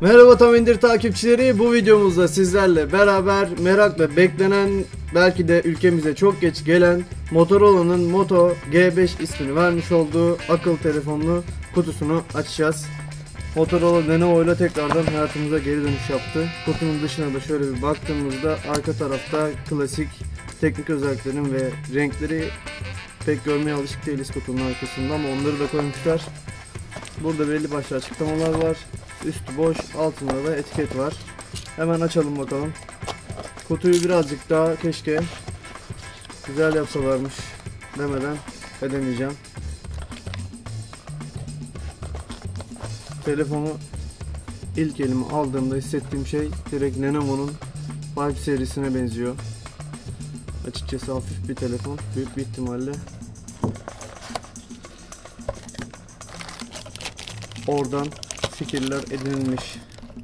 Merhaba Tam İndir takipçileri. Bu videomuzda sizlerle beraber merakla beklenen belki de ülkemize çok geç gelen Motorola'nın Moto G5 ismini vermiş olduğu akıl telefonlu kutusunu açacağız. Motorola Lenovo ile tekrardan hayatımıza geri dönüş yaptı. Kutunun dışına da şöyle bir baktığımızda arka tarafta klasik teknik özelliklerin ve renkleri pek görmeye alışık değiliz kutunun arkasında ama onları da koymuşlar. Burada belli başlı açıklamalar var. Üstü boş, altında da etiket var. Hemen açalım bakalım. Kutuyu birazcık daha keşke güzel yapsalarmış demeden edemeyeceğim. Telefonu ilk elime aldığımda hissettiğim şey direkt Lenovo'nun Vibe serisine benziyor. Açıkçası hafif bir telefon. Büyük bir ihtimalle oradan fikirler edinilmiş.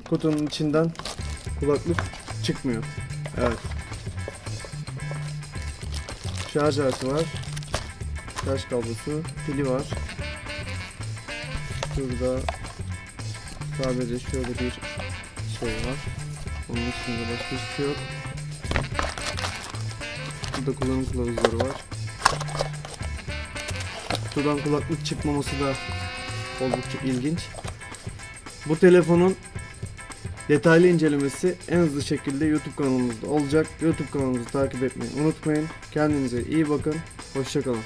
Kutunun içinden kulaklık çıkmıyor. Evet. Şarj aleti var. Şarj kablosu, pili var. Şurada sadece şöyle bir şey var. Onun üstünde başka hiçbir şey yok. Burada kullanım kılavuzları var. Kutudan kulaklık çıkmaması da oldukça ilginç. Bu telefonun detaylı incelemesi en hızlı şekilde YouTube kanalımızda olacak. YouTube kanalımızı takip etmeyi unutmayın. Kendinize iyi bakın. Hoşçakalın.